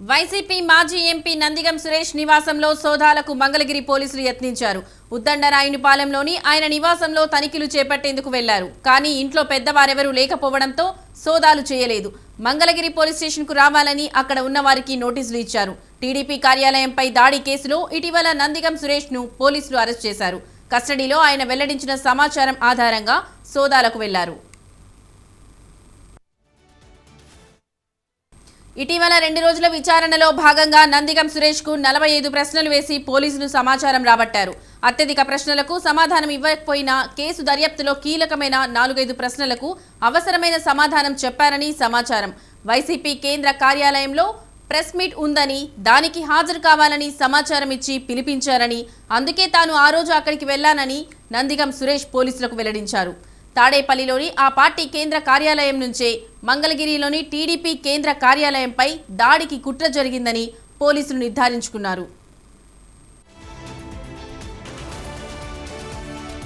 YCP మాజీ MP Nandigam Suresh నివాసంలో సోదాలకు మంగళగిరి పోలీసులు యత్నించారు. ఉద్దండరాయునిపాలెంలోని ఆయన నివాసంలో తనిఖీలు చేపట్టేందుకు వెళ్ళారు. కానీ ఇంట్లో పెద్దవారెవరూ లేకపోవడంతో సోదాలు చేయలేదు. మంగళగిరి పోలీస్ స్టేషన్కు రావాలని అక్కడ ఉన్నవారికి నోటీసులు ఇచ్చారు. టీడీపీ కార్యాలయంపై దాడి కేసులో ఇటీవల నందిగం సురేష్ను పోలీసులు అరెస్ట్ చేశారు. కస్టడీలో ఆయన వెల్లడించిన సమాచారం ఆధారంగా సోదాలకు వెళ్ళారు. ఇటీవల రెండు రోజుల విచారణలో భాగంగా నందిగం సురేష్కు నలభై ఐదు ప్రశ్నలు వేసి పోలీసులు సమాచారం రాబట్టారు. అత్యధిక ప్రశ్నలకు సమాధానం ఇవ్వకపోయినా కేసు దర్యాప్తులో కీలకమైన నాలుగైదు ప్రశ్నలకు అవసరమైన సమాధానం చెప్పారని సమాచారం. వైసీపీ కేంద్ర కార్యాలయంలో ప్రెస్ మీట్ ఉందని దానికి హాజరు కావాలని సమాచారం ఇచ్చి పిలిపించారని అందుకే తాను ఆ రోజు అక్కడికి వెళ్ళానని నందిగం సురేష్ పోలీసులకు వెల్లడించారు. తాడేపల్లిలోని ఆ పార్టీ కేంద్ర కార్యాలయం నుంచే మంగళగిరిలోని టీడీపీ కేంద్ర కార్యాలయంపై దాడికి కుట్ర జరిగిందని పోలీసులు నిర్ధారించుకున్నారు.